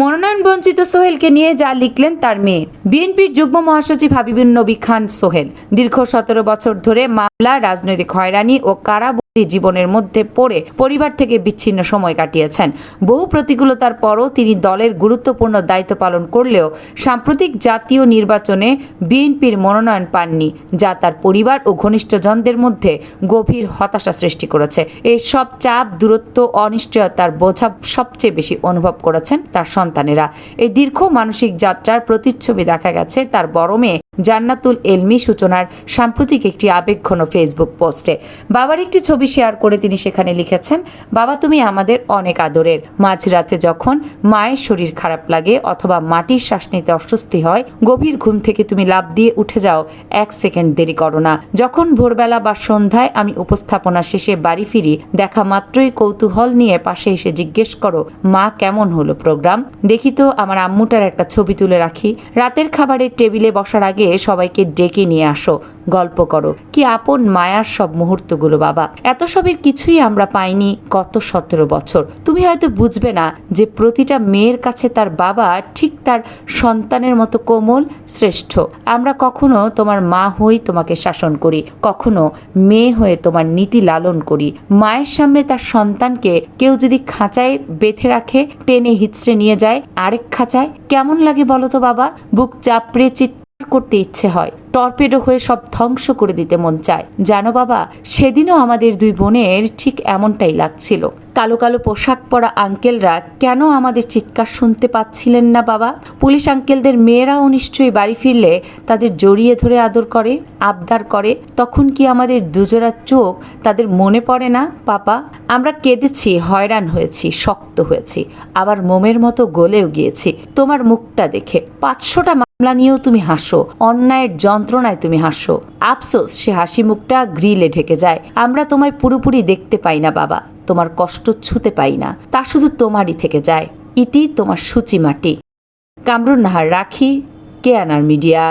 মনোনয়ন বঞ্চিত সোহেলকে নিয়ে যা লিখলেন তার মেয়ে। বিএনপির যুগ্ম মহাসচিব হাবিবুল নবী খান সোহেল। দীর্ঘ সতেরো বছর ধরে মামলা, রাজনৈতিক হয়রানি ও কারাবন্দী জীবনের মধ্যে পড়ে পরিবার থেকে বিচ্ছিন্ন সময় কাটিয়েছেন। বহু প্রতিকূলতার পরও তিনি দলের গুরুত্বপূর্ণ দায়িত্ব পালন করলেও সাম্প্রতিক জাতীয় নির্বাচনে বিএনপির মনোনয়ন পাননি, যা তার পরিবার ও ঘনিষ্ঠজনদের মধ্যে গভীর হতাশা সৃষ্টি করেছে। এই সব চাপ, দূরত্ব, অনিশ্চয়তার বোঝা সবচেয়ে বেশি অনুভব করেছেন তার সন্তানেরা। এই দীর্ঘ মানসিক যাত্রার প্রতিচ্ছবি দেখা গেছে তার বড় মেয়ে জান্নাতুল এলমি সূচনার সাম্প্রতিক একটি আবেগঘন ফেসবুক পোস্টে। বাবার একটি ছবি শেয়ার করে তিনি সেখানে লিখেছেন, বাবা, তুমি আমাদের অনেক আদরের। মাঝরাতে যখন মায়ের শরীর খারাপ লাগে অথবা মাটির শ্বাস নিতে অস্বস্তি হয়, গভীর ঘুম থেকে তুমি লাভ দিয়ে উঠে যাও। এক সেকেন্ড দেরি করো না। যখন ভোরবেলা বা সন্ধ্যায় আমি উপস্থাপনা শেষে বাড়ি ফিরি, দেখা মাত্রই কৌতূহল নিয়ে পাশে এসে জিজ্ঞেস করো, মা, কেমন হলো প্রোগ্রাম? দেখি তো আমার আম্মুটার একটা ছবি তুলে রাখি। রাতের খাবারের টেবিলে বসার আগে সবাইকে ডেকে নিয়ে আসো, গল্প করো। কি আপন মায়ার সব মুহূর্তগুলো, বাবা। এত সবের কিছুই আমরা পাইনি গত সতেরো বছর। তুমি হয়তো বুঝবে না যে প্রতিটা মেয়ের কাছে তার বাবা ঠিক তার সন্তানের মতো কোমল, শ্রেষ্ঠ। আমরা কখনো তোমার মা হই তোমাকে শাসন করি, কখনো মেয়ে হয়ে তোমার নীতি লালন করি। মায়ের সামনে তার সন্তানকে কেউ যদি খাঁচায় বেঁধে রাখে, টেনে হিচড়ে নিয়ে যায়, আরেক খাঁচায়, কেমন লাগে বলো তো বাবা? বুক চাপড়ে, চিৎ করতে ইচ্ছে হয়। টর্পেডো হয়ে সব ধ্বংস করে দিতে মন চায়। জানো বাবা, সেদিনও আমাদের দুই বোনের ঠিক এমনটাই লাগছিল। কালো কালো পোশাক পরা আঙ্কেলরা কেন আমাদের চিৎকার শুনতে পাচ্ছিলেন না বাবা? পুলিশ আঙ্কেলদের মেয়েরাও নিশ্চয়ই বাড়ি ফিরলে তাদের জড়িয়ে ধরে আদর করে, আবদার করে। তখন কি আমাদের দুজোড়া চোখ তাদের মনে পড়ে না? পাপা, আমরা কেঁদেছি, হয়রান হয়েছি, শক্ত হয়েছি। আবার মোমের মতো গলেও গিয়েছি। তোমার মুখটা দেখে। পাঁচশোটা মামলা নিয়েও তুমি হাসো, অন্যায়ের যন্ত্রণায় তুমি হাসো। আফসোস, সে হাসি মুখটা গ্রিলে ঢেকে যায়। আমরা তোমায় পুরোপুরি দেখতে পাই না, বাবা। তোমার কষ্ট ছুতে পাই না। তা শুধু তোমারই থেকে যায়। ইতি তোমার সূচি মাটি। কামরুন নাহার রাখি কেয়ানার মিডিয়া?